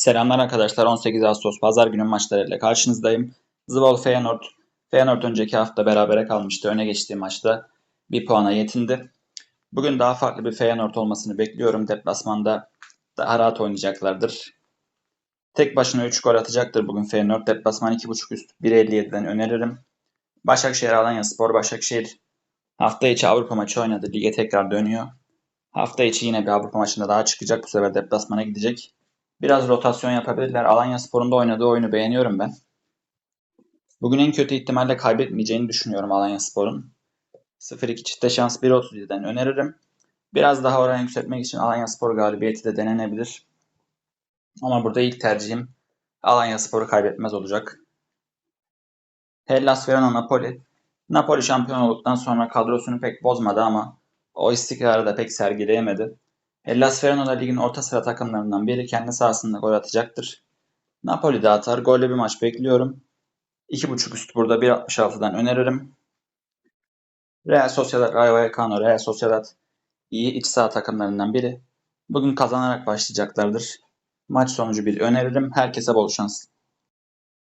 Selamlar arkadaşlar. 18 Ağustos Pazar günü maçlarıyla karşınızdayım. Zwolle Feyenoord. Feyenoord önceki hafta berabere kalmıştı. Öne geçtiği maçta bir puana yetindi. Bugün daha farklı bir Feyenoord olmasını bekliyorum. Deplasmanda daha rahat oynayacaklardır. Tek başına 3 gol atacaktır bugün Feyenoord. Deplasman 2.5 üst 1.57'den öneririm. Başakşehir Alanya Spor Başakşehir hafta içi Avrupa maçı oynadı. Lige tekrar dönüyor. Hafta içi yine bir Avrupa maçında daha çıkacak. Bu sefer deplasmana gidecek. Biraz rotasyon yapabilirler. Alanya Spor'un da oynadığı oyunu beğeniyorum ben. Bugün en kötü ihtimalle kaybetmeyeceğini düşünüyorum Alanya Spor'un. 0-2 çifte şans 1.37'den öneririm. Biraz daha oran yükseltmek için Alanya Spor galibiyeti de denenebilir. Ama burada ilk tercihim Alanya Spor'u kaybetmez olacak. Hellas Verona Napoli. Napoli şampiyon olduktan sonra kadrosunu pek bozmadı ama o istikrarı da pek sergileyemedi. Hellas Verona da ligin orta sıra takımlarından biri kendi sahasında gol atacaktır. Napoli de atar. Golle bir maç bekliyorum. 2.5 üst burada 1.66'dan öneririm. Real Sociedad Rayo Vallecano Real Sociedad iyi iç saha takımlarından biri. Bugün kazanarak başlayacaklardır. Maç sonucu bir öneririm. Herkese bol şans.